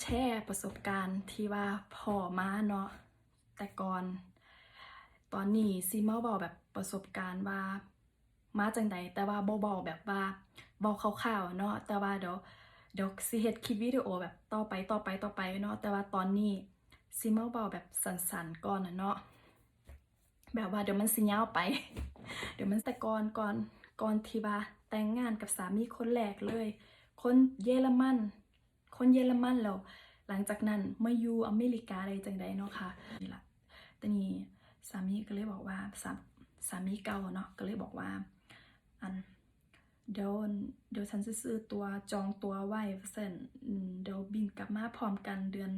แชร์ประสบการณ์ที่ว่าพ่อมาเนาะแต่ก่อน ตอนนี้ซีมาเบาแบบประสบการณ์ว่ามาจังใดแต่ว่าบ่เบาแบบว่าเบาคร่าวๆเนาะแต่ว่าเดี๋ยวเดี๋ยวสิเฮ็ดคลิปวิดีโอแบบต่อไปต่อไปต่อไปเนาะแต่ว่าตอนนี้ซีมาเบาแบบสั้นๆก่อนนะเนาะแบบว่าเดี๋ยวมันสิยาวไป เดี๋ยวมันแต่ก่อนก่อนก่อนที่ว่าแต่งงานกับสามีคนแรกเลย คนเยอรมัน คนเยอรมันแล้ว หลังจากนั้นมาอยู่อเมริกาได้จังใดเนาะค่ะนี่ละแต่นี่สามีก็เลยบอกว่าสาสามีเก่าเนาะก็เลยบอกว่าอันเดี๋ยวเดี๋ยวฉันจะซื้อตัวจองตัวไว้เส้นเดี๋ยวบินกลับมาพร้อมกันเดือน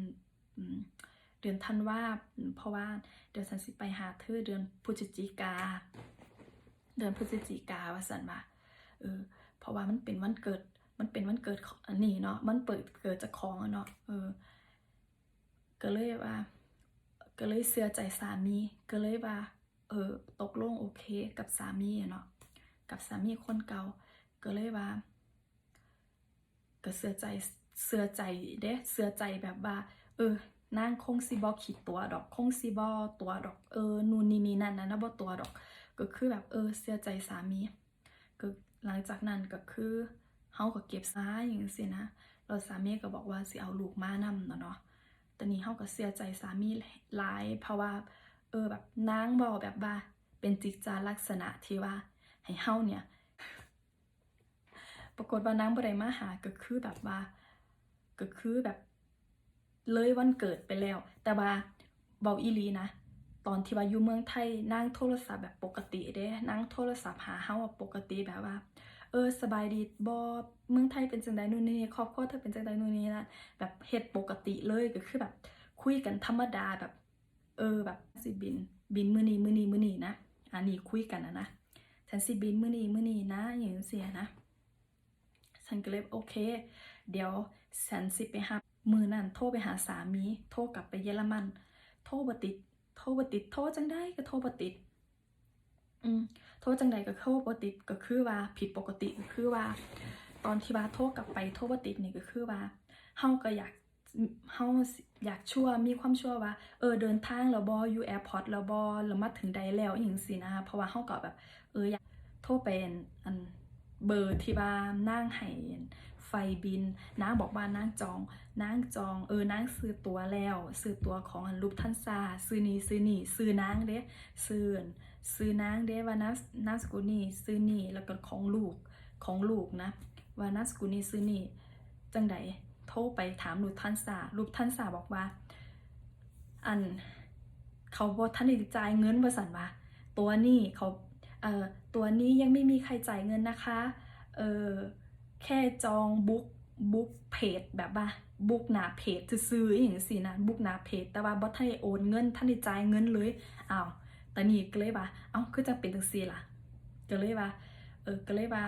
เดือนธันวาเพราะว่าเดี๋ยวฉันสิไปหาเธอเดือนพฤศจิกา เดือนพฤศจิกาว่าสันว่าเออเพราะว่ามันเป็นวันเกิด มันเป็นวันเกิดอันนี้เนาะมันเปิดเกิดจากของอะเนาะเออ ก็เลยว่า ก็เลยเชื่อใจสามีก็เลยว่า เออ ตกลงโอเคกับสามีเนาะกับสามีคนเก่า ก็เลยว่า ก็เชื่อใจเชื่อใจเด้เชื่อใจแบบว่า เออนางคงสิบ่คิดตัวดอกคงสิบ่ตัวดอกเออนู่นนี่นี่นั่นนะนะบ่ตัวดอก ก็คือแบบเออเชื่อใจสามีก็หลังจากนั้นก็คือ เฮาก็เก็บซ้ายอย่างสินะเราสามีก็บอกว่าสิเอาลูกมานำเนาะเนาะแต่นี้เฮาก็เสียใจสามีหลายเพราะว่าเออแบบนางบอกแบบว่าเป็นจิตจาลักษณะที่ว่าให้เฮาเนี่ย ปรากฏว่านางบ่ได้มาหาก็คือแบบว่าก็คือแบบเลยวันเกิดไปแล้ว แต่ว่าเบาอีลีนะ ตอนที่ว่าอยู่เมืองไทยนั่งโทรศัพท์แบบปกติเด้นั่งโทรศัพท์หาเฮาปกติแบบว่า เออสบายดีบ่เมืองไทยเป็นจังไดนู่นนี่ครอบครัวเธอเป็นจังไดนู่นนี่นะแบบเฮ็ดปกติเลยก็คือแบบคุยกันธรรมดาแบบ เออแบบสิบิน บินมือนีมือนีมือนีนะอันนี้คุยกันนะนะฉันสิบินมือนีมือนีนะอย่างเสียนะฉันก็เลยโอเค เดี๋ยวฉันสิไปหามือนั่นโทรไปหาสามี โทรกลับไปเยอรมัน โทรบติด โทรบติด โทรจังได้ก็โทรบติด อืมโทรจังใดก็โทรบ่ติก็คือว่าผิดปกติก็คือว่า ตอนที่ว่าโทรกลับไปโทรบ่ตินี่ก็คือว่าเฮาก็อยากเฮาอยากชั่วมีความชั่วว่าเออเดินทางแล้วบ่อยู่แอร์พอร์ตแล้วบ่แล้วมาถึงใดแล้วอหยังสินะเพราะว่าเฮาก็แบบเอออยากโทรไปอันอันเบอร์ที่ว่านางให้ไฟบินนางบอกว่านางจองนางจองเออนางซื้อตัวแล้ว ซื้อตัวของอันรูปทันซาซื้อนี่ซื้อนี่ซื้อนางเด้ซื้อ ซื้อนางเดวานามนาสกุลนี้ซื้อนี่แล้วก็ของลูกของลูกนะวานามสกุลนี้ซื้อนี่จังใดโทรไปถามลูกท่านสาลูกท่านสาบอกว่า อันเขาบอกท่านได้จ่ายเงินบริษัทว่าตัวนี้เขาเอ่อตัวนี้ยังไม่มีใครจ่ายเงินนะคะเออแค่จองบุ๊กบุ๊กเพจแบบว่าบุ๊กหนาเพจซื้ออย่างสินะบุ๊กหนาเพจแต่ว่าบ่ท่านได้โอนเงินท่านได้จ่ายเงินเลยอ้าว ตอนนี้ก็เลยว่า เอ้าคือจะเป็นจังซีล่ะก็เลยว่า เออก็เลยว่า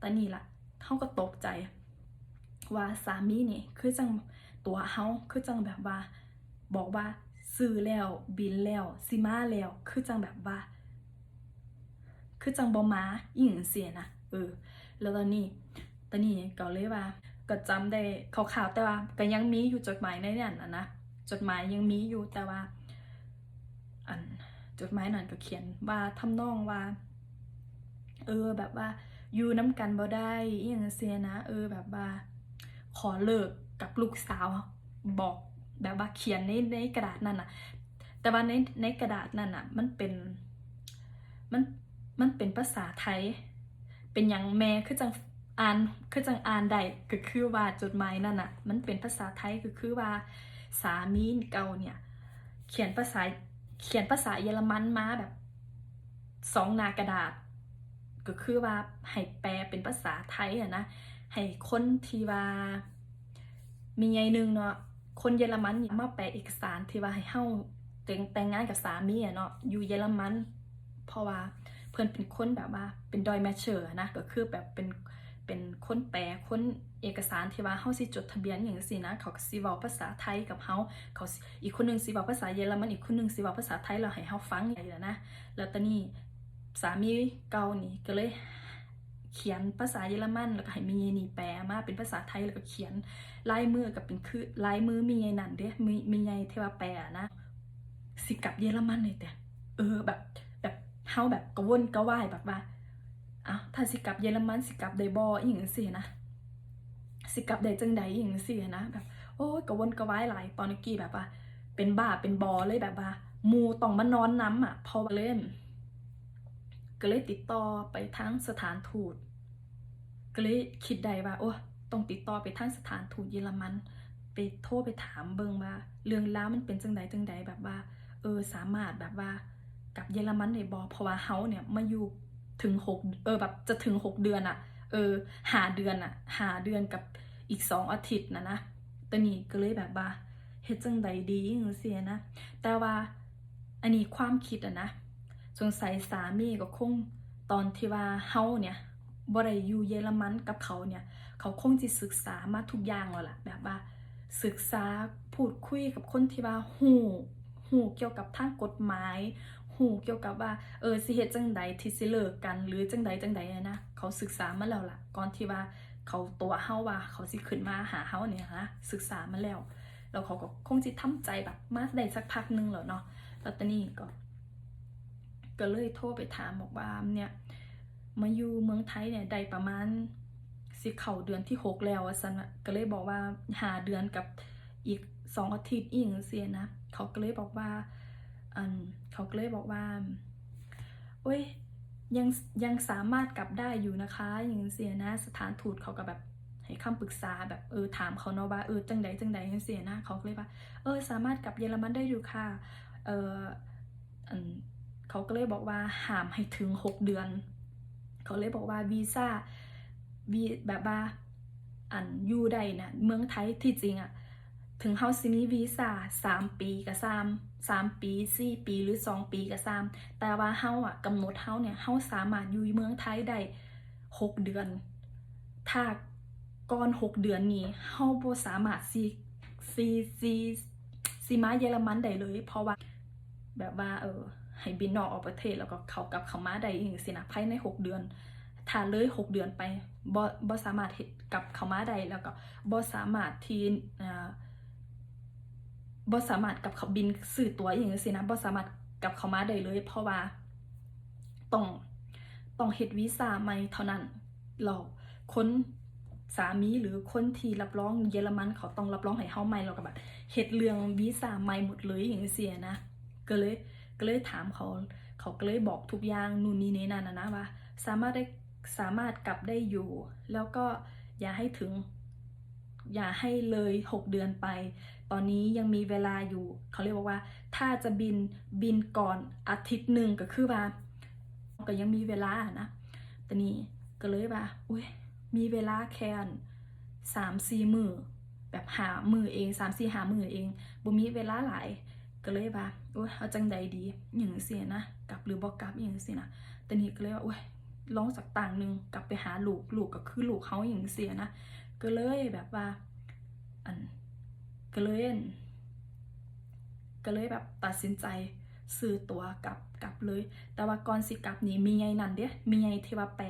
ตอนนี้ล่ะเขาก็ตกใจ ว่าสามีนี่คือจังตัวเฮาคือจังแบบว่า บอกว่าซื้อแล้วบินแล้วสิมาแล้วคือจังแบบว่า คือจังบ่มาอีหยังเสียนะเออ แล้วตอนนี้ ตอนนี้ก็เลยว่าก็จำได้คร่าวๆแต่ว่าก็ยังมีอยู่จดหมายในนั้นนะนะจดหมายยังมีอยู่แต่ว่าอัน จดหมายนั่นก็เขียนว่าทำนองว่า เออแบบว่าอยู่น้ำกันบ่ได้อหย่างเสียนะ เออแบบว่า ขอเลิกกับลูกสาวบอกแบบว่าเขียนในในกระดาษนั่นน่ะแต่ว่าในในกระดาษนั่นน่ะมันเป็นมันมันเป็นภาษาไทย เป็นอย่างแม่คือจังอ่านคือจังอ่านได้ก็คือว่าจดหมายนั่นน่ะมันเป็นภาษาไทยก็คือว่าสามีเก่าเนี่ย เขียนภาษา เขียนภาษาเยอรมันมาแบบสองหนากระดาษ ก็คือว่าให้แปลเป็นภาษาไทยอะนะให้คนที่ว่ามีไงหนึงเนาะคนเยอรมันมาแปลเอกสารที่ว่าให้เฮาแต่งแต่งงานกับสามีอะเนาะอยู่เยอรมัน เพราะว่าเพิ่อนเป็นคนแบบว่าเป็นดอยแมชเชอร์นะก็คือแบบเป็น เป็นคนแปลคนเอกสารที่ว่าเฮาสิจดทะเบียนอย่างซี่นะ เขาสิเว้าภาษาไทยกับเฮาเขาอีกคนหนึงสิเว้าภาษาเยอรมันอีกคนหนึงสิเว้าภาษาไทยแล้วให้เฮาฟังอย่างนี้นะแล้วตอนนี้สามีเก่านี่ก็เลยเขียนภาษาเยอรมันแล้วก็ให้มีไงนี่แปลมาเป็นภาษาไทยแล้วก็เขียนลายมือกับเป็นคือลายมือมีไงนั่นเด้มีมีไงเทวาแปลนะ สิกับเยอรมันเลยแต่เออแบบแบบเฮาแบบกระวนกระวายแบบว่า อ้าวถ้าสิกลับเยอรมันสิกลับได้บ่อีหยังสินะ สิกลับได้จังใดอีหยังสินะ แบบ โอ้ยกระวนกระวายหลายตอนกี้แบบว่าเป็นบ้าเป็นบอเลยแบบว่ามูต้องมานอนน้ำอะพอเล่น ก็เลยติดต่อไปทางสถานทูตก็เลยคิดได้ว่าโอ้ต้องติดต่อไปทางสถานทูตเยอรมัน ไปโทรไปถามเบิงว่า เรื่องราวมันเป็นจังใดจังใดแบบว่า เออสามารถแบบว่ากลับเยอรมันได้บ่เพราะว่าเฮาเนี่ยมาอยู่ ถึงหกเออแบบจะถึงหกเดือนอะเออหาเดือนอะหาเดือนกับอีกสองอาทิตย์นะนะตอนนี้ก็เลยแบบว่าเฮ็ดจังใดดีจังซี่นะ แต่ว่าอันนี้ความคิดอะนะสงสัยสามีก็คงตอนที่ว่าเฮาเนี่ยบ่ได้อยู่เยอรมันกับเขาเนี่ย เขาคงสิศึกษามาทุกอย่างแล้วล่ะแบบว่า ศึกษาพูดคุยกับคนที่ว่าหูหูเกี่ยวกับทางกฎหมาย หูเกี่ยวกับว่าเออสิเฮ็ดจังใดที่สิเลิกกัน หรือจังใดจังใดนะเขาศึกษามาแล้วล่ะ ก่อนที่ว่าเขาตัวเฮาว่าเขาสิขึ้นมาหาเฮาเนี่ยนะศึกษามาแล้วแล้วเขาก็คงสิทำใจแบบมาได้สักพักหนึงแล้วเนาะแล้วตอนนี้ก็ ก็เลยโทรไปถามบอกว่าเนี่ยมาอยู่เมืองไทยเนี่ยได้ประมาณสิเข้าเดือนที่หกแล้วอะสันก็เลยบอกว่าหาเดือนกับอีกสองอาทิตย์อีกเสียนะเขาก็เลยบอกว่า อันเขาก็เลยบอกว่าโอ้ยยังยังสามารถกลับได้อยู่นะคะ อย่างเสียนะ สถานทูตเขาก็แบบให้คำปรึกษาแบบเออถามเขาเนาะว่าเออจังใดจังใดจังเสียนะเขาก็เลยว่าเออสามารถกลับเยอรมันได้อยู่ค่ะเออเขาก็เลยบอกว่าห้ามให้ถึงหกเดือน เขาเลยบอกว่าวีซ่าวีแบบว่าอันอยู่ได้นะเมืองไทยที่จริงอะ ถึงเฮาสิมีวีซ่าสามปีก็ซ้ำสามปีสี่ปีหรือสองปีก็ซ้ำแต่ว่าเฮาอะกำหนดเฮาเนี่ยเฮาสามารถอยู่เมืองไทยได้หกเดือน ถ้าก่อนหกเดือนนี้เฮาบ่สามารถสิสิสิสิมาเยอรมันได้เลย เพราะว่าแบบว่าเออให้บินนอกออกประเทศแล้วก็เขากลับเขามาได้อย่างสินะภายในหกเดือนถ้าเลยหกเดือนไปบ่บ่สามารถกลับเขามาได้แล้วก็บ่สามารถที่อ่า บ่สามารถกับเขาบินซื้อตั๋วอย่างนี้สินะบ่สามารถกับเขามาได้เลย เพราะว่าต้องต้องเฮ็ดวีซ่าใหม่เท่านั้นเราคนสามีหรือคนที่รับรองเยอรมันเขาต้องรับรองให้เฮาใหม่แล้วก็แบบเฮ็ดเรื่องวีซ่าใหม่หมดเลยอย่างเสียนะก็เลยก็เลยถามเขา เขาก็เลยบอกทุกอย่างนู่นนี่นี่นั่นนะนะว่าสามารถได้สามารถกลับได้อยู่ แล้วก็อย่าให้ถึง อย่าให้เลยหกเดือนไป ตอนนี้ยังมีเวลาอยู่ เขาเรียกว่า ถ้าจะบินบินก่อนอาทิตย์หนึ่งก็คือว่าก็ยังมีเวลานะแต่นี้ก็เลยว่าอุ้ยมีเวลาแค่สามสี่มือแบบหามือเองสามสี่หามือเองบ่มีเวลาหลายก็เลยว่าโอ้ยเอาจังใดดีอย่างเสียนะกลับหรือบอกกลับอย่างเสียนะแต่นี่ก็เลยว่าโอ้ยลองสักต่างหนึ่งกลับไปหาลูกลูกก็คือลูกเขาอย่างเสียนะก็เลยแบบว่าอัน ก็เลยก็เลยแบบตัดสินใจซื้อตัวกลับกลับเลย แต่ว่าก่อนสิกลับนี่มีไงนั่นเด้มีไงที่ว่าแปล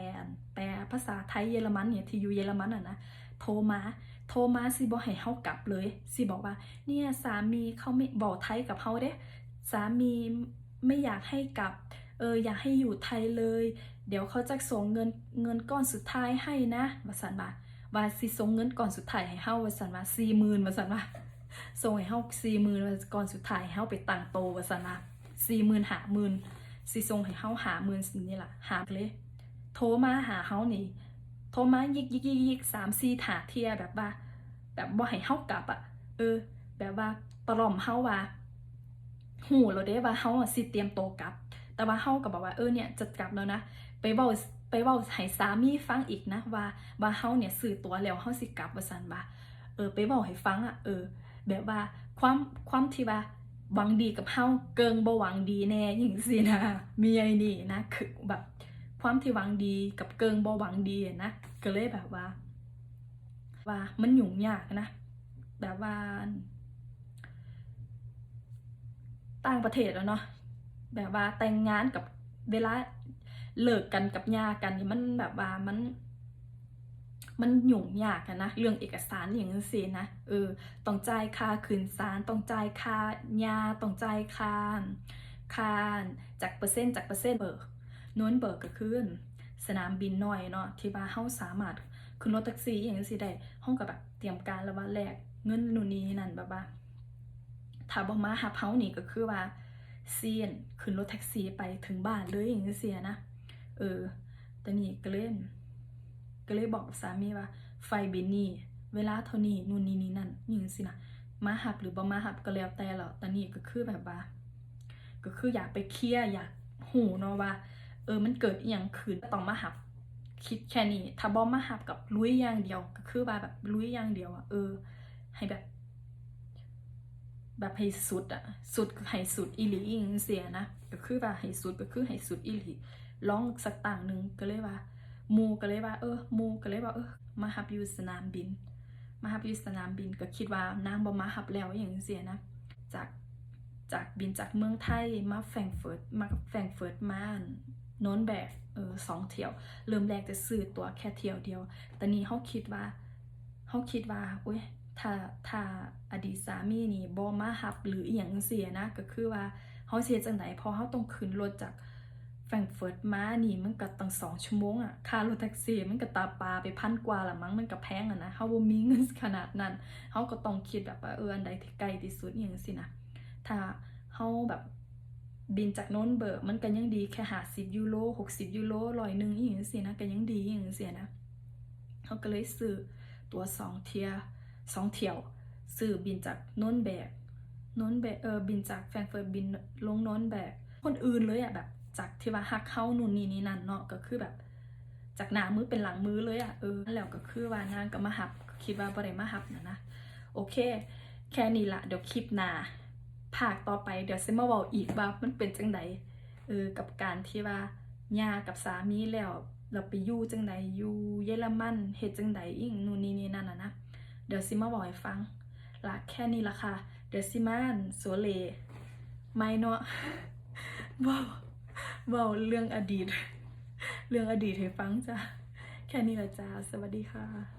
แปลภาษาไทยเยอรมันเนี่ยที่อยู่เยอรมันอะนะโทรมาโทรมาสิบอกให้เฮากลับเลยสิบอกว่า เนี่ยสามีเขาไม่บอกไทยกับเฮาเด้สามีไม่อยากให้กลับเอออยากให้อยู่ไทยเลย เดี๋ยวเขาจะส่งเงินเงินก้อนสุดท้ายให้นะวาสันว่าวาสิส่งเงินก้อนสุดท้ายให้เฮาวาสันว่าสี่หมื่นวาสันว่า ส่งให้เฮาสี่หมื่นก้อนสุดท้ายเฮาไปตั้งโตวาสนว่าสี่หมื่นหาหมื่นสิส่งให้เฮาหาหมื่นสินี่ล่ะหาเลยโทรมาหาเฮานี่ โทรมายิกยิกยิกยิกสามสี่ถาเทียแบบว่า แบบบ่าให้เฮากลับอะ เออ แบบว่าตลอมเฮาว่าหูเราได้ว่าเฮาสิเตรียมโตกลับ แต่ว่าเฮาก็บอกว่าเออเนี่ยจะกลับแล้วนะไปเว้าไปเว้าให้สามีฟังอีกนะว่าว่าเฮาเนี่ยซื้อตัวแล้วเฮาสิกลับว่าซั่นว่าเออ ไปเว้าให้ฟังอะเออ แบบว่าความความที่ว่าหวังดีกับเฮาเกิงบ่หวังดีแน่อย่างซี่นะมีไอ้นี่นะคือแบบความที่หวังดีกับเกิงบ่หวังดีอะนะก็เลยแบบว่า ว่ามันหยุ่งยากนะ แบบว่าต่างประเทศแล้วเนาะแบบว่าแต่งงานกับเวลาเลิกกันกับยากันนี่มันแบบว่ามัน มันหยุ่งยากนะเรื่องเอกสารอย่างนั้นสินะเออต้องจ่ายค่าคืนศาลต้องจ่ายค่ายาต้องจ่ายค่าค่าจากเปอร์เซ็นต์จากเปอร์เซ็นต์เบิกนวนเบิกก็คือสนามบินน้อยเนาะที่ว่าเฮาสามารถขึ้นรถแท็กซี่อย่างนั้นสิได้ห้องกับแบบเตรียมการแล้วว่าแลกเงินนู่นนี่นั่นแบบว่าถ้าบ่มาหับเฮานี่ก็คือว่าเซียนขึ้นรถแท็กซี่ไปถึงบ้านเลยอย่างนี้เสียนะ เออแต่นี่ก็เล่น ก็เลยบอกสามีว่า ไฟเบนนี่ เวลาเท่านี้นู่นนี่นี่นั่นอย่างนี้สินะมาหับหรือบ่มาหับก็แล้วแต่แล้วตอนนี้ก็คือแบบว่า ก็คืออยากไปเคลียร์อยากหูเนาะว่า เออมันเกิดอหย่างขึ้นต้องมาหับ คิดแค่นี้ ถ้าบ่มาหับกับลุยอย่างเดียว ก็คือว่าแบบลุยอย่างเดียวอะเออ ให้แบบ แบบให้สุดอะสุดคือให้สุดอีหลีอิงเสียนะก็คือว่าให้สุดก็คือให้สุดอีหลีลองสักต่างหนึ่งก็เลยว่า มูก็เลยว่า เออมูก็เลยว่าเออมาหับอยู่สนามบิน มาหับอยู่สนามบินก็คิดว่านางบ่มาหับแล้วอย่างเสียนะจากจากบินจากเมืองไทยมาแฟงเฟิร์ตมาแฟงเฟิร์ตมาโน้นแบกเออสองเที่ยว เริ่มแรกจะซื้อตัวแค่เที่ยวเดียว แต่นี้เขาคิดว่าเขาคิดว่าโอ้ยถ้าถ้าอดีตสามีนี่บ่มาหับหรืออีหยังเสียนะ ก็คือว่าเขาเสียจังไหนพอเขาต้องขึ้นรถจาก แฟรงก์เฟิร์ตมานี่มันก็ตั้งสองชั่วโมงอะค่ารถแท็กซี่มันก็ตาปลาไปพันกว่าละมั้งมันก็แพงอะนะเขาบ่มีเงินขนาดนั้นเขาก็ต้องคิดแบบว่าเอออันใดที่ใกล้ที่สุดอย่างสินะถ้าเขาแบบบินจากโน้นเบิร์มันก็ยังดีแค่หาสิบยูโรหกสิบยูโรร้อยหนึ่งอย่างนี้สินะก็ยังดีอย่างนี้สินะเขาก็เลยซื้อตัวสองเทียสองเที่ยวซื้อบินจากโน้นแบกโน้นแบกเออบินจากแฟรงเฟิร์ตบินลงโน้นแบกคนอื่นเลยอะแบบ จากที่ว่าฮักเข้านู่นนี่นี่นั่นเนาะก็คือแบบ จากหน้ามือเป็นหลังมือเลยอะเออแล้วก็คือว่านางก็มาหับคิดว่าบ่ได้มาหับนะนะโอเค แค่นี้ละเดี๋ยวคลิปหน้าภาคต่อไปเดี๋ยวซิมาเว้าอีกว่ามันเป็นจังใดเออกับการที่ว่าย่ากับสามีแล้วเราไปอยู่จังใดอยู่เยอรมันเฮ็ดจังใดอีกนู่นนี่นี่นั่นน่ะนะเดี๋ยวซิมาบอกให้ฟังละแค่นี้ละค่ะ เดี๋ยวซิมานสัวเล ไม่เนาะว้า เบาเรื่องอดีต เรื่องอดีตให้ฟังจ้ะ แค่นี้ละจ้า สวัสดีค่ะ